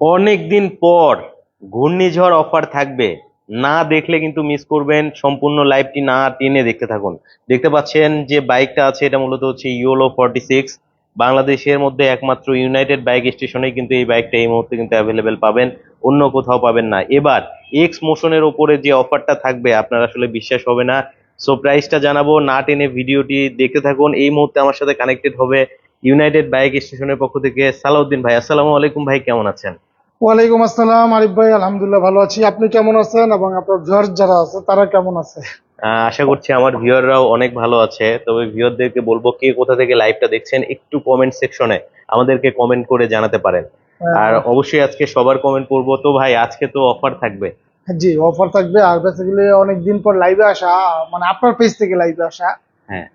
অনেক দিন পর ঘূর্ণিঝড় অফার থাকবে। না দেখলে কিন্তু মিস করবেন, সম্পূর্ণ লাইভটি না টেনে দেখতে থাকুন। দেখতে পাচ্ছেন যে বাইকটা আছে, এটা মূলত হচ্ছে ইওলো ফর্টি সিক্স বাংলাদেশের মধ্যে একমাত্র ইউনাইটেড বাইক স্টেশনেই কিন্তু এই বাইকটা এই মুহূর্তে কিন্তু অ্যাভেলেবেল পাবেন, অন্য কোথাও পাবেন না। এবার এক্স মোশনের ওপরে যে অফারটা থাকবে, আপনার আসলে বিশ্বাস হবে না। সো প্রাইসটা জানাব, না টেনে ভিডিওটি দেখতে থাকুন। এই মুহূর্তে আমার সাথে কানেক্টেড হবে ইউনাইটেড বাইক স্টেশনের পক্ষ থেকে সালাউদ্দিন ভাই। আসসালামু আলাইকুম ভাই, কেমন আছেন? ওয়ালাইকুম আসসালাম আরিফ ভাই আলহামদুলিল্লাহ ভালো আছি। আপনি কেমন আছেন এবং আপনার ভিউয়ার্স যারা আছে তারা কেমন আছে? আশা করছি আমার ভিউয়াররাও অনেক ভালো আছে। তবে ভিউয়ারদেরকে বলব কে কোথা থেকে লাইভটা দেখছেন একটু কমেন্ট সেকশনে আমাদেরকে কমেন্ট করে জানাতে পারেন। আর অবশ্যই আজকে সবার কমেন্ট করব। তো ভাই আজকে তো অফার থাকবে। জি অফার থাকবে। আর বেসিক্যালি অনেক দিন পর লাইভে আসা মানে আপনার পেজ থেকে লাইভে আসা। হ্যাঁ।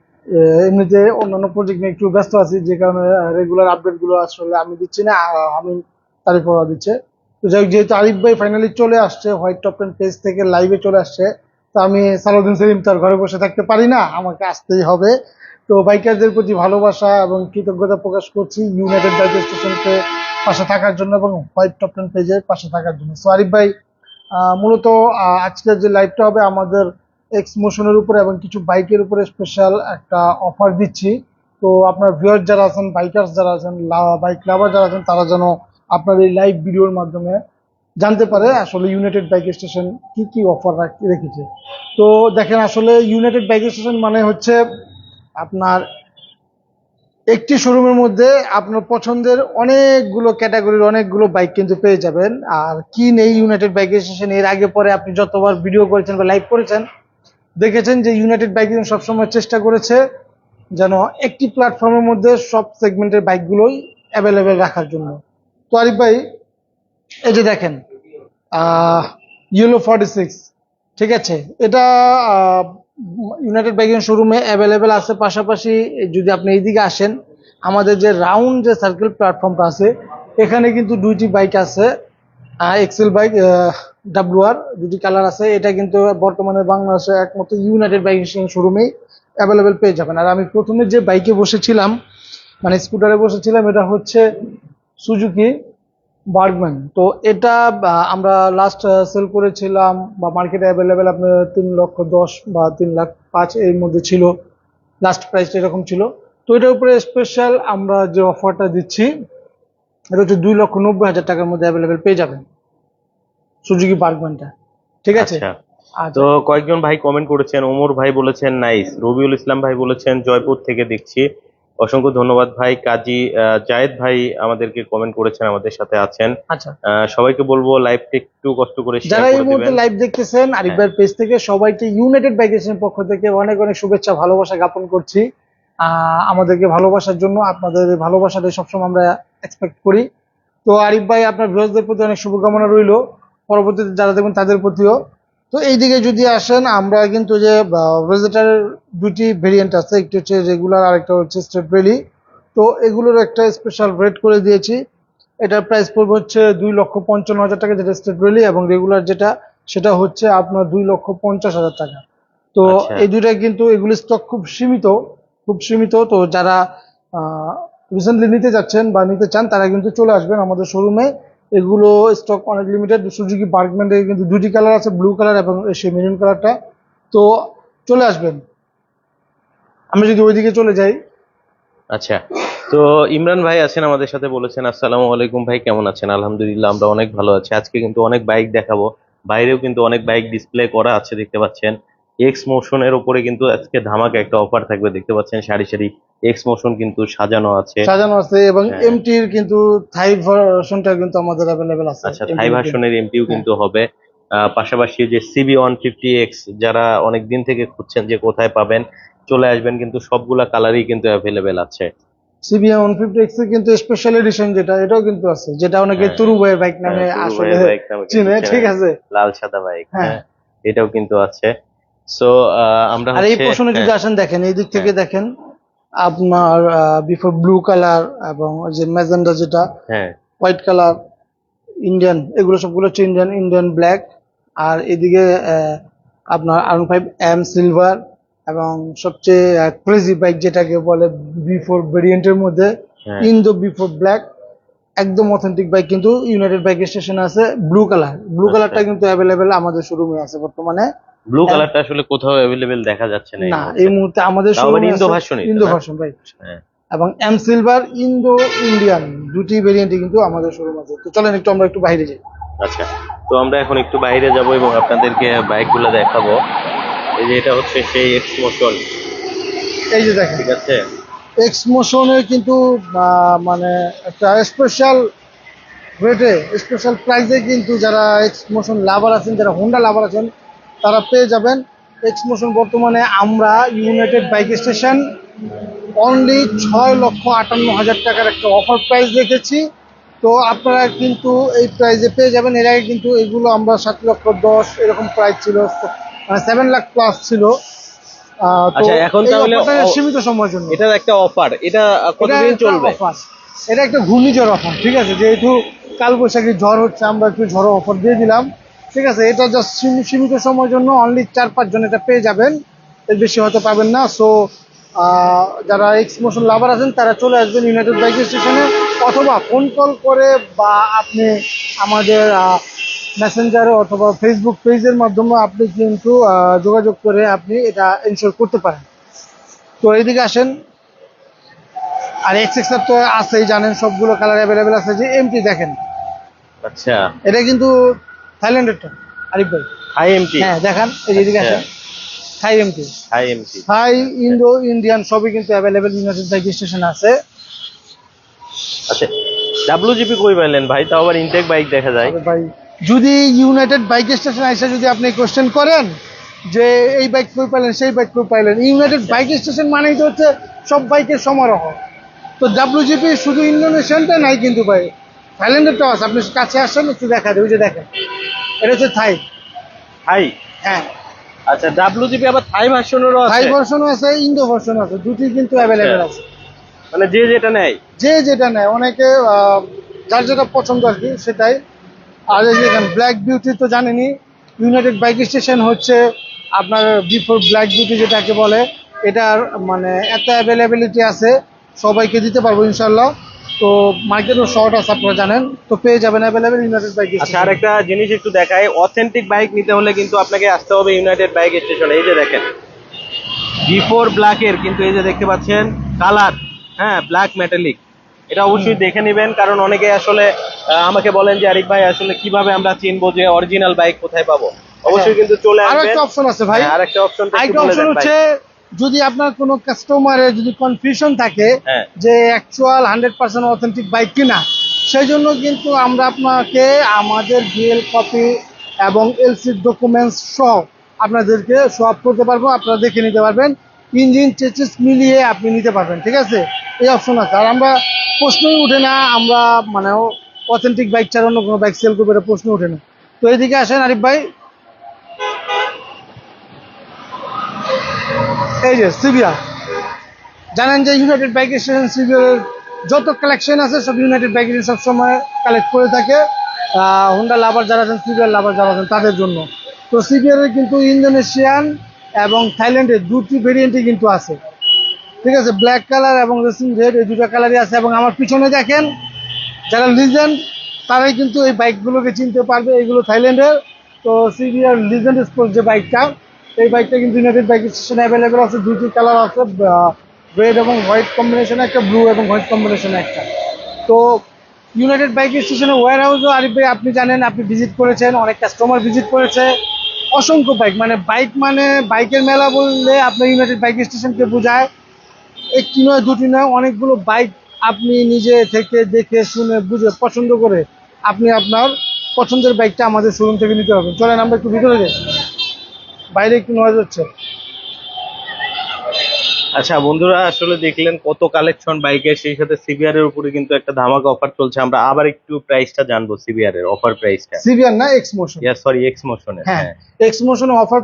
এমনিতে অন্যান্য প্রজেক্ট নিয়ে একটু ব্যস্ত আছি যে কারণে রেগুলার আপডেটগুলো আসলে আমি দিচ্ছি না। আমি তারিফ করা দিচ্ছে। তো যাই যেহেতু আরিফ ভাই ফাইনালি চলে আসছে হোয়াইট টপ টেন পেজ থেকে লাইভে চলে আসছে, তো আমি সালাউদ্দিন সেলিম তার ঘরে বসে থাকতে পারি না, আমাকে আসতেই হবে। তো বাইকারদের প্রতি ভালোবাসা এবং কৃতজ্ঞতা প্রকাশ করছি ইউনাইটেড বাইক স্টেশনকে পাশে থাকার জন্য এবং হোয়াইট টপ টেন পেজে পাশে থাকার জন্য। সো আরিফ ভাই মূলত আজকের যে লাইভটা হবে আমাদের এক্স মোশনের উপরে এবং কিছু বাইকের উপরে স্পেশাল একটা অফার দিচ্ছি। তো আপনার ভিউয়ার যারা আছেন বাইকার্স যারা আছেন বাইক লাভার যারা আছেন, তারা যেন আপনার এই লাইভ ভিডিওর মাধ্যমে জানতে পারে আসলে ইউনাইটেড বাইক স্টেশন কি কি অফার রেখেছে। তো দেখেন আসলে ইউনাইটেড বাইক স্টেশন মানে হচ্ছে আপনার একটি শোরুমের মধ্যে আপনার পছন্দের অনেকগুলো ক্যাটাগরির অনেকগুলো বাইক কিন্তু পেয়ে যাবেন। আর কি নেই ইউনাইটেড বাইক স্টেশনের আগে পরে আপনি যতবার ভিডিও করেছেন বা লাইভ করেছেন, দেখেছেন যে ইউনাইটেড বাইক সবসময় চেষ্টা করেছে যেন একটি প্ল্যাটফর্মের মধ্যে সব সেগমেন্টের বাইকগুলোই অ্যাভেলেবেল রাখার জন্য। তো আরিফ ভাই, এই যে দেখেন ইউলো ফর্টি সিক্স ঠিক আছে? এটা ইউনাইটেড বাইকের শোরুমে অ্যাভেলেবেল আছে। পাশাপাশি যদি আপনি এইদিকে আসেন, আমাদের যে রাউন্ড যে সার্কেল প্ল্যাটফর্মটা আছে, এখানে কিন্তু দুইটি বাইক আছে। এক্সেল বাইক ডাব্লুআর দুটি কালার আছে। এটা কিন্তু বর্তমানে বাংলাদেশে একমাত্র ইউনাইটেড বাইক শোরুমেই অ্যাভেলেবেল পেয়ে যাবেন। আর আমি প্রথমে যে বাইকে বসেছিলাম মানে স্কুটারে বসেছিলাম, এটা হচ্ছে সুজুকি বার্গম্যান। তো এটা আমরা লাস্ট সেল করেছিলাম বা মার্কেটে অ্যাভেলেবেল আপনার তিন লক্ষ দশ বা তিন লাখ পাঁচ এর মধ্যে ছিল। লাস্ট প্রাইসটা এরকম ছিল। তো এটার উপরে স্পেশাল আমরা যে অফারটা দিচ্ছি এটা হচ্ছে দুই লক্ষ নব্বই হাজার টাকার মধ্যে অ্যাভেলেবেল পেয়ে যাবেন। সুজুকি বার্গম্যানটা। ঠিক আছে? আচ্ছা। তো কয়েকজন ভাই কমেন্ট করেছেন ওমর ভাই বলেছেন নাইস রবিউল ইসলাম ভাই বলেছেন জয়পুর থেকে দেখছি। অসংখ্য ধন্যবাদ ভাই। কাজী জায়েদ ভাই আমাদেরকে কমেন্ট করেছেন আমাদের সাথে আছেন। আচ্ছা। সবাইকে বলব লাইভটা একটু কষ্ট করে যারা এই মুহূর্তে লাইভ দেখতেছেন আরিফ ভাইয়ের পেজ থেকে সবাইকে ইউনাইটেড বাইকের পক্ষ থেকে অনেক অনেক শুভেচ্ছা ভালোবাসা জ্ঞাপন করছি। আহ, আমাদেরকে ভালোবাসার জন্য আপনাদের এই ভালোবাসাটা সবসময় আমরা এক্সপেক্ট করি। তো আরিফ ভাই আপনার ভিউয়ার্সদের প্রতি অনেক শুভকামনা রইল। পরবর্তীতে যারা দেখবেন তাদের প্রতিও। তো এইদিকে যদি আসেন আমরা কিন্তু যে ভেজিটারের দুটি ভেরিয়েন্ট আছে। একটি হচ্ছে রেগুলার আর একটা হচ্ছে স্টেট রেলি তো এগুলোর একটা স্পেশাল রেট করে দিয়েছি। এটার প্রাইস পড়বে হচ্ছে দুই লক্ষ পঞ্চান্ন হাজার টাকা যেটা স্টেট রেলি এবং রেগুলার যেটা সেটা হচ্ছে আপনার দুই লক্ষ পঞ্চাশ হাজার টাকা। তো আচ্ছা। এই দুইটা কিন্তু এগুলি স্টক খুব সীমিত খুব সীমিত। তো যারা রিসেন্টলি নিতে যাচ্ছেন বা নিতে চান তারা কিন্তু চলে আসবেন আমাদের শোরুমে এগুলো স্টক অনেক লিমিটেড সুজুকি বার্গম্যানের কিন্তু দুটি কালার আছে ব্লু কালার এবং সেই মেরুন কালারটা তো চলে আসবেন। আমি যদি ওইদিকে চলে যাই। আচ্ছা। তো ইমরান ভাই আছেন আমাদের সাথে, বলেছেন, আসসালামু আলাইকুম ভাই, কেমন আছেন? আলহামদুলিল্লাহ, আমরা অনেক ভালো আছি। আজকে কিন্তু অনেক বাইক দেখাবো। বাইরেও কিন্তু অনেক বাইক ডিসপ্লে করা আছে, দেখতে পাচ্ছেন। এক্স মোশনের ওপরে কিন্তু আজকে ধামাকা একটা অফার থাকবে, দেখতে পাচ্ছেন, সারি সারি এক্স মোশন কিন্তু সাজানো আছে সাজানো আছে এবং হ্যাঁ। এমটির কিন্তু থাই ভার্সনটা কিন্তু আমাদের অ্যাভেলেবেল আছে আচ্ছা থাই। ভার্সনের এমটিও হ্যাঁ। কিন্তু হবে পাশাপাশি যে সিবি ওয়ান ফিফটি এক্স যারা অনেক দিন থেকে খুঁজছেন যে কোথায় পাবেন চলে আসবেন কিন্তু সবগুলা কালারই কিন্তু অ্যাভেলেবেল আছে সিবিআই ওয়ান ফিফটি এক্সের কিন্তু স্পেশাল এডিশন যেটা এটাও কিন্তু আছে যেটা অনেকে হ্যাঁ। তুরু বয়ের বাইক নামে হ্যাঁ, আসলে চিনে ঠিক আছে লাল সাদা বাইক হ্যাঁ। হ্যাঁ এটাও কিন্তু আছে সো আমরা আর এই প্রশ্নে যদি হ্যাঁ, আসেন দেখেন এই দিক থেকে হ্যাঁ। দেখেন আপনার বিফোর ব্লু কালার এবং যে ম্যাজেন্ডা যেটা হ্যাঁ হোয়াইট কালার ইন্ডিয়ান এগুলো সবগুলো হচ্ছে ইন্ডিয়ান ইন্ডিয়ান ব্ল্যাক আর এদিকে আপনার আর ফাইভ এম সিলভার এবং সবচেয়ে ক্রেজি বাইক যেটাকে বলে বিফোর ভেরিয়েন্টের মধ্যে হ্যাঁ। In the B four black একদম অথেন্টিক বাইক কিন্তু ইউনাইটেড বাইক স্টেশন আছে ব্লু কালার ব্লু। কালারটা কিন্তু অ্যাভেলেবেল আমাদের শোরুমে আছে বর্তমানে ব্লু কালারটা আসলে কোথাও অ্যাভেলেবেল দেখা যাচ্ছে না এই না মুহূর্তে। এই মুহূর্তে আমাদের শোরুমে ইন্দো এটা, ইন্দো? ভার্সন রাইট এবং এম সিলভার ইন্দো ইন্ডিয়ান দুটি ভেরিয়েন্টই কিন্তু আমাদের শোরুম আছে। তো চলেন একটু আমরা একটু বাইরে যাই। আচ্ছা তো আমরা এখন একটু বাইরে যাব এবং আপনাদেরকে বাইকগুলো দেখাবো। এই যে এটা হচ্ছে সেই এক্স মোশন এই যে দেখেন। ঠিক আছে? এক্স মোশনের কিন্তু মানে একটা স্পেশাল রেটে স্পেশাল প্রাইসে কিন্তু যারা এক্স মোশন লাভার আছেন যারা হোন্ডা লাভার আছেন তারা পেয়ে যাবেন। এক্স মোশন বর্তমানে আমরা ইউনাইটেড বাইক স্টেশন অনলি ছয় লক্ষ আটান্ন হাজার টাকার একটা অফার প্রাইস রেখেছি তো আপনারা কিন্তু এই প্রাইসে পেয়ে যাবেন। এর আগে কিন্তু এগুলো আমরা সাত লক্ষ দশ এরকম প্রাইস ছিল মানে সেভেন লাখ প্লাস ছিল। আচ্ছা, এখন তাহলে সীমিত সময়ের জন্য। এটার একটা অফার এটা কতদিন এটা একটা চলবে? এটা একটা ঘূর্ণিঝড় অফার ঠিক আছে? যেহেতু কালবৈশাখী ঝড় হচ্ছে আমরা একটু ঝড় অফার দিয়ে দিলাম। ঠিক আছে এটা জাস্ট সীমিত সময়ের জন্য অনলি চার পাঁচজন এটা পেয়ে যাবেন। এর বেশি হয়তো পাবেন না। সো যারা এক্স মোশন লাভার আছেন তারা চলে আসবেন ইউনাইটেড বাইক স্টেশনে অথবা ফোন কল করে বা আপনি আমাদের মেসেঞ্জারে অথবা ফেসবুক পেজের মাধ্যমে আপনি কিন্তু যোগাযোগ করে আপনি এটা ইনশোর করতে পারেন। তো এইদিকে আসেন। আর এক্স এক্স তো আছেই জানেন সবগুলো কালার অ্যাভেলেবেল আছে যে এমটি দেখেন। আচ্ছা। এটা কিন্তু থাইল্যান্ডেরটা? আরিফ ভাই। এমটি হ্যাঁ দেখান এই Thai MT MT Thai Indo Indian সবই কিন্তু অ্যাভেলেবেল ইউনাইটেড বাইক স্টেশন আছে। আচ্ছা ডাব্লিউজিপি কই পাইলেন ভাই? তাও আবার ইনটেক বাইক দেখা যায়। ভাই যদি ইউনাইটেড বাইক স্টেশন এসে যদি আপনি কোশ্চেন করেন যে এই বাইক কই পাইলেন সেই বাইক কই পাইলেন ইউনাইটেড বাইক স্টেশন মানেই তো হচ্ছে সব বাইকের সমারোহ। তো ডাব্লিউজিপি শুধু ইন্দোনেশিয়ানটা নাই কিন্তু ভাই থাইল্যান্ডেরটাও আছে। আপনি কাছে আসেন একটু দেখা দেয় ওই যে দেখেন। এটা হচ্ছে থাই। হাই হ্যাঁ। আচ্ছা ডাব্লিউজিপি আবার থাই ভার্সনেরও থাই ভার্সনও আছে ইন্দো ভার্সন আছে দুটি কিন্তু অ্যাভেলেবেল আচ্ছা। আছে। মানে যে যেটা নেয়? যে যেটা নেয় অনেকে যার যেটা পছন্দ আর কি সেটাই। আর এই যে ব্ল্যাক বিউটি তো জানেনই ইউনাইটেড বাইক স্টেশন হচ্ছে আপনার বিফোর ব্ল্যাক বিউটি যেটাকে বলে এটার মানে এত অ্যাভেলেবিলিটি আছে সবাইকে দিতে পারব ইনশাল্লাহ তো মার্কেটও শর্ট আছে আপনারা জানেন তো পেয়ে যাবেন অ্যাভেলেবেল ইউনাইটেড বাইক আচ্ছা আর একটা জিনিস একটু দেখায় অথেন্টিক বাইক নিতে হলে কিন্তু আপনাকে আসতে হবে ইউনাইটেড বাইক স্টেশনে এই যে দেখেন বিফোর ব্ল্যাকের কিন্তু এই যে দেখতে পাচ্ছেন কালার হ্যাঁ ব্ল্যাক মেটালিক এটা অবশ্যই দেখে নেবেন কারণ অনেকে আসলে আমাকে বলেন যে আরিফ ভাই আসলে কীভাবে আমরা চিনবো যে অরিজিনাল বাইক কোথায় পাবো? অবশ্যই কিন্তু চলে আসবেন একটা অপশন আছে ভাই। হ্যাঁ, আরেকটা অপশন আরেকটা অপশন হচ্ছে যদি আপনার কোনো কাস্টমারের যদি কনফিউশন থাকে হ্যাঁ। যে actual hundred percent authentic bike কিনা সেই জন্য কিন্তু আমরা আপনাকে আমাদের ডিএল কপি এবং এলসি ডকুমেন্টস সহ আপনাদেরকে সব করতে পারব আপনারা দেখে নিতে পারবেন। ইঞ্জিন চেচিস মিলিয়ে আপনি নিতে পারবেন ঠিক আছে? এই অপশন আছে। আর আমরা প্রশ্নই উঠে না আমরা মানে অথেন্টিক বাইক ছাড়া অন্য কোনো বাইক সেল করব এটা প্রশ্ন উঠে না। তো এইদিকে আসেন আরিফ ভাই। এই যে সিবিআর জানেন যে ইউনাইটেড বাইক স্টেশন সিভিয়ারের যত কালেকশন আছে, সব ইউনাইটেড বাইক সব সময় কালেক্ট করে থাকে। হোন্ডা লাভার যারা আছেন সিভিয়ার লাভার যারা আছেন, তাদের জন্য। তো সিভিয়ারের কিন্তু ইন্দোনেশিয়ান এবং থাইল্যান্ডের দুটি ভেরিয়েন্টই কিন্তু আছে। ঠিক আছে ব্ল্যাক কালার এবং রেসিং রেড এই দুটো কালারই আছে। এবং আমার পিছনে দেখেন, যারা লিজেন্ড তারাই কিন্তু এই বাইকগুলোকে চিনতে পারবে এগুলো থাইল্যান্ডের তো সিভিয়ার লিজেন্ড স্পোর্ট যে বাইকটা এই বাইকটা কিন্তু ইউনাইটেড বাইক স্টেশনে অ্যাভেলেবেল আছে দুটি কালার আছে রেড এবং হোয়াইট কম্বিনেশনে একটা ব্লু এবং হোয়াইট কম্বিনেশনে একটা। তো ইউনাইটেড বাইক স্টেশনের ওয়ার হাউসও আরিফ ভাই, আপনি জানেন, আপনি ভিজিট করেছেন, অনেক কাস্টমার ভিজিট করেছে। অসংখ্য বাইক মানে বাইক মানে বাইকের মেলা বললে আপনার ইউনাইটেড বাইক স্টেশনকে বোঝায়। একটি নয়, দুটি নয়, অনেকগুলো বাইক আপনি নিজে থেকে দেখে, শুনে, বুঝে, পছন্দ করে আপনি আপনার পছন্দের বাইকটা আমাদের শোরুম থেকে নিতে পারবেন চলেন, আমরা একটু ভিতরে যাই। বাইরে একটু নয় হচ্ছে। আচ্ছা বন্ধুরা আসলে দেখলেন কত কালেকশন বাইকের সেই সাথে সিবিআর এর উপরে কিন্তু একটা ধামাকা অফার চলছে। আমরা আবার একটু প্রাইসটা জানব সিবিআর এর অফার প্রাইসটা সিভিয়ার না X motion yeah sorry X মোশনের হ্যাঁ এক্স মোশন অফার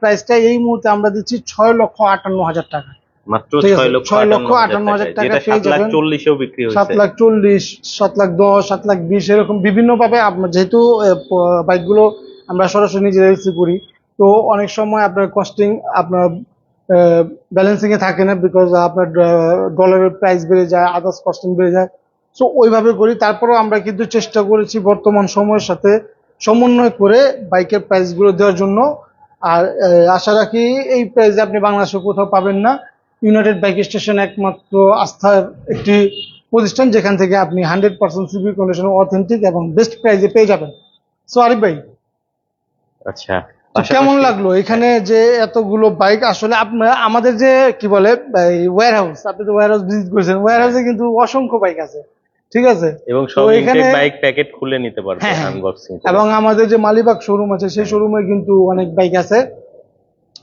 প্রাইসটা এই মুহূর্তে আমরা দিচ্ছি ছয় লক্ষ আটান্ন হাজার টাকা। মাত্র ঠিক আছে, ছয় লক্ষ ছয় লক্ষ আটান্ন আটান্ন হাজার হাজার টাকা পেয়ে সাত লাখ যাবেন। চল্লিশেও বিক্রি হয়েছে। লাখ চল্লিশ সাত লাখ দশ সাত লাখ বিশ এরকম বিভিন্ন ভাবে আপনার যেহেতু বাইকগুলো আমরা সরাসরি নিজে রেজিস্ট্রি করি তো অনেক সময় আপনার কস্টিং আপনার ব্যালেন্সিং এ থাকে না বিকজ আপনার ডলারের প্রাইস বেড়ে যায় আদার্স কস্টিং বেড়ে যায়। সো ওইভাবে করি। তারপরেও আমরা কিন্তু চেষ্টা করেছি বর্তমান সময়ের সাথে সমন্বয় করে বাইকের প্রাইসগুলো দেওয়ার জন্য। আর আশা রাখি এই প্রাইসে আপনি বাংলাদেশে কোথাও পাবেন না। ইউনাইটেড বাইক স্টেশন একমাত্র আস্থার একটি প্রতিষ্ঠান যেখান থেকে আপনি hundred percent CV condition authentic এবং বেস্ট প্রাইসে পেয়ে যাবেন। সো আরিফ ভাই। আচ্ছা। কেমন লাগল? এখানে যে এতগুলো বাইক আসলে আপনার আমাদের যে কি বলে ওয়ার হাউস আপনি তো ওয়ার হাউস ভিজিট করেছেন ওয়ার হাউসে কিন্তু অসংখ্য বাইক আছে ঠিক আছে? এবং সব এখানে- বাইক প্যাকেট খুলে নিতে পারবে হ্যাঁ, হ্যাঁ। আনবক্সিং এবং আমাদের যে মালিবাগ শোরুম আছে সেই শোরুমে কিন্তু অনেক বাইক আছে।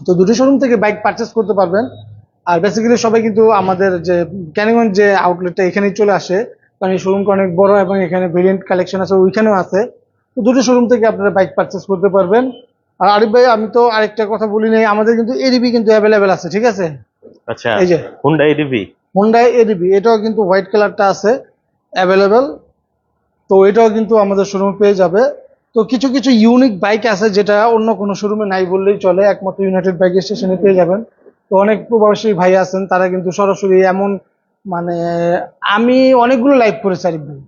তো দুটো শোরুম থেকে বাইক পারচেস করতে পারবেন। আর বেসিক্যালি সবাই কিন্তু আমাদের যে ক্যানিগঞ্জ যে আউটলেটটা এখানেই চলে আসে। কারণ এই শোরুমটা অনেক বড় এবং এখানে ভেরিয়েন্ট কালেকশন আছে ওইখানেও আছে। তো দুটো শোরুম থেকে আপনারা বাইক পারচেস করতে পারবেন। আর আরিফ ভাই আমি তো আরেকটা কথা বলি নাই আমাদের কিন্তু এডিবি কিন্তু অ্যাভেলেবেল আছে ঠিক আছে? আচ্ছা এই যে। হুন্ডা এডিভি হোন্ডাই এডিবি এটাও কিন্তু হোয়াইট কালারটা আছে অ্যাভেলেবেল তো এটাও কিন্তু আমাদের শোরুমে পেয়ে যাবে। তো কিছু কিছু ইউনিক বাইক আছে যেটা অন্য কোনো শোরুমে নাই বললেই চলে একমাত্র ইউনাইটেড বাইক স্টেশনে পেয়ে যাবেন। তো অনেক প্রবাসী ভাই আছেন তারা কিন্তু সরাসরি এমন মানে আমি অনেকগুলো লাইভ করেছি আরিফ ভাই।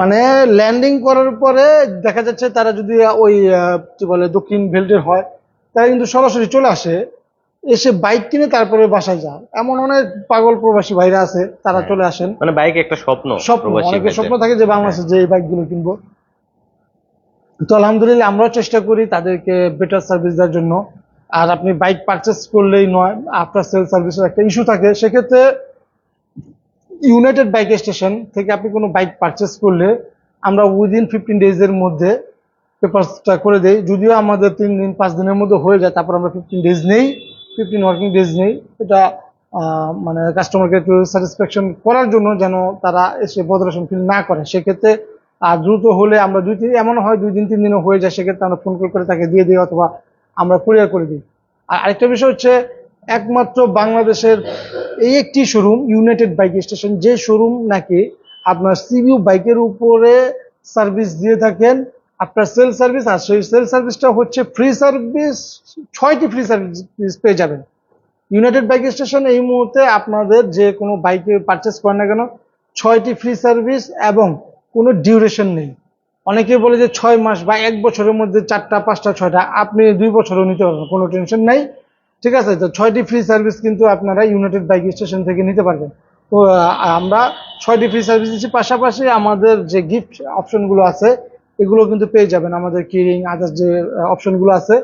মানে ল্যান্ডিং করার পরে দেখা যাচ্ছে তারা যদি ওই কি বলে দক্ষিণ বেল্টের হয় তারা কিন্তু সরাসরি চলে আসে এসে বাইক কিনে তারপরে বাসায় যায়। এমন অনেক পাগল প্রবাসী ভাইরা আছে তারা হ্যাঁ। চলে আসেন। মানে বাইক একটা স্বপ্ন স্বপ্ন অনেকের স্বপ্ন থাকে যে বাংলাদেশে যে এই বাইকগুলো কিনবো। তো আলহামদুলিল্লাহ আমরাও চেষ্টা করি তাদেরকে বেটার সার্ভিস দেওয়ার জন্য। আর আপনি বাইক পারচেস করলেই নয় আফটার সেল সার্ভিসের একটা ইস্যু থাকে। সেক্ষেত্রে ইউনাইটেড বাইক স্টেশন থেকে আপনি কোনো বাইক পারচেস করলে আমরা উইদিন ফিফটিন ডেজের মধ্যে পেপারসটা করে দেই। যদিও আমাদের তিন দিন, পাঁচ দিনের মধ্যে হয়ে যায়, তারপর আমরা ফিফটিন ডেজ নেই ফিফটিন ওয়ার্কিং ডেজ নেই। এটা মানে কাস্টমারকে একটু স্যাটিসফ্যাকশন করার জন্য যেন তারা এসে বদরেশন ফিল না করে। সেক্ষেত্রে, আর দ্রুত হলে আমরা দুই তিন, এমন হয় দুই দিন, তিন দিনও হয়ে যায়, সেক্ষেত্রে আমরা ফোন করে তাকে দিয়ে দিই অথবা আমরা কুরিয়ার করে দিই। আর আরেকটা বিষয় হচ্ছে একমাত্র বাংলাদেশের এই একটি শোরুম ইউনাইটেড বাইক স্টেশন যে শোরুম নাকি আপনার সিবিউ বাইকের উপরে সার্ভিস দিয়ে থাকেন, আপনার সেল সার্ভিস আর সেই সেল সার্ভিসটা হচ্ছে ফ্রি সার্ভিস ছয়টি ফ্রি সার্ভিস পেয়ে যাবেন। ইউনাইটেড বাইক স্টেশন এই মুহূর্তে আপনাদের যে কোনো বাইকে পারচেস করেন না কেন, ছয়টি ফ্রি সার্ভিস এবং কোনো ডিউরেশন নেই। অনেকে বলে যে ছয় মাস বা এক বছরের মধ্যে চারটা, পাঁচটা, ছয়টা, আপনি দুই বছরও নিতে পারবেন, কোনো টেনশন নাই। ঠিক আছে? তো ছয়টি ফ্রি সার্ভিস কিন্তু আপনারা ইউনাইটেড বাইক স্টেশন থেকে নিতে পারবেন। তো আমরা ছয়টি ফ্রি সার্ভিস দিচ্ছি। পাশাপাশি আমাদের যে গিফট অপশনগুলো আছে, এগুলো কিন্তু পেয়ে যাবেন। আমাদের কিরিং আদার্স যে অপশনগুলো আছে,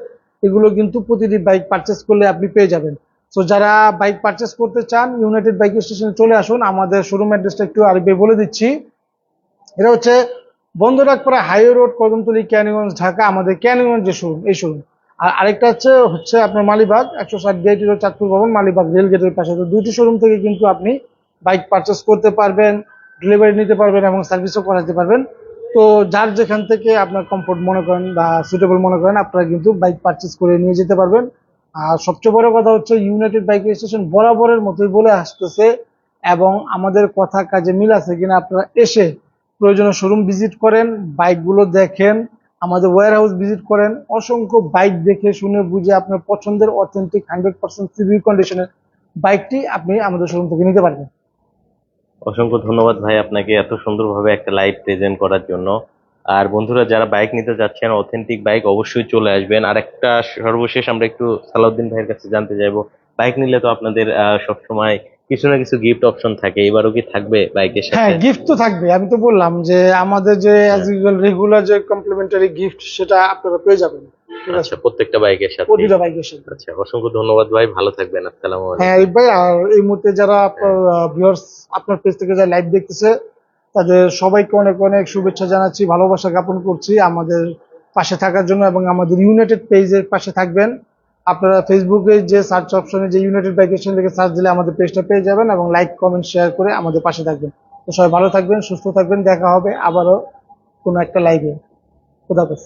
এগুলো কিন্তু প্রতিটি বাইক পারচেস করলে আপনি পেয়ে যাবেন। তো যারা বাইক পারচেস করতে চান ইউনাইটেড বাইক স্টেশনে চলে আসুন। আমাদের শোরুম অ্যাড্রেসটা একটু আরবি বলে দিচ্ছি। এটা হচ্ছে বন্দরাকপাড়া হাইওয়ে রোড, কদমতলী, ক্যানিগঞ্জ, ঢাকা, আমাদের ক্যানিগঞ্জ যে শোরুম এই শোরুম আর আরেকটা হচ্ছে হচ্ছে আপনার মালিবাগ, একশো ষাট রোড চাঁদপুর ভবন, মালিবাগ রেল গেটের পাশে। তো দুইটি শোরুম থেকে কিন্তু আপনি বাইক পারচেস করতে পারবেন ডেলিভারি নিতে পারবেন এবং সার্ভিসও করাতে পারবেন। তো যার যেখান থেকে আপনার কমফোর্ট মনে করেন বা সুটেবল মনে করেন, আপনারা কিন্তু বাইক পারচেস করে নিয়ে যেতে পারবেন। আর সবচেয়ে বড় কথা হচ্ছে ইউনাইটেড বাইক স্টেশন বরাবরের মতোই বলে আসতেছে এবং আমাদের কথা কাজে মিল আছে কিনা আপনারা এসে প্রয়োজনীয় শোরুম ভিজিট করেন বাইকগুলো দেখেন আমাদের ওয়্যার হাউস ভিজিট করেন। অসংখ্য বাইক দেখে শুনে বুঝে আপনার পছন্দের অথেন্টিক হান্ড্রেড পার্সেন্ট সিভি কন্ডিশনের বাইকটি আপনি আমাদের শোরুম থেকে নিতে পারবেন। অসংখ্য ধন্যবাদ ভাই আপনাকে এত সুন্দরভাবে একটা লাইভ প্রেজেন্ট করার জন্য। আর বন্ধুরা, যারা বাইক নিতে যাচ্ছেন অথেন্টিক বাইক অবশ্যই চলে আসবেন। আর একটা সর্বশেষ আমরা একটু সালাউদ্দিন ভাইয়ের কাছে জানতে চাইব। বাইক নিলে তো আপনাদের সবসময় কিছু না কিছু গিফট অপশন থাকে এবারও কি থাকবে বাইকের সাথে? হ্যাঁ গিফট তো থাকবে। আমি তো বললাম যে আমাদের যে অ্যাজ ইউজুয়াল রেগুলার যে কমপ্লিমেন্টারি গিফট সেটা আপনারা পেয়ে যাবেন। আচ্ছা প্রত্যেকটা বাইকের সাথে? প্রতিটা বাইকের সাথে। আচ্ছা অসংখ্য ধন্যবাদ ভাই ভালো থাকবেন আসসালামু আলাইকুম। হ্যাঁ ভাই আর এই মুহূর্তে যারা আপনার ভিউয়ার্স আপনার পেজ থেকে যারা লাইভ দেখতেছে তাদের সবাইকে অনেক অনেক শুভেচ্ছা জানাচ্ছি ভালোবাসা জ্ঞাপন করছি। আমাদের পাশে থাকার জন্য এবং আমাদের ইউনাইটেড পেজের পাশে থাকবেন। আপনারা ফেসবুকে যে সার্চ অপশনে যে ইউনাইটেড বাইক স্টেশন থেকে সার্চ দিলে আমাদের পেজটা পেয়ে যাবেন এবং লাইক কমেন্ট শেয়ার করে আমাদের পাশে থাকবেন। তো সবাই ভালো থাকবেন, সুস্থ থাকবেন, দেখা হবে আবারও কোনো একটা লাইভে খোদাফেজ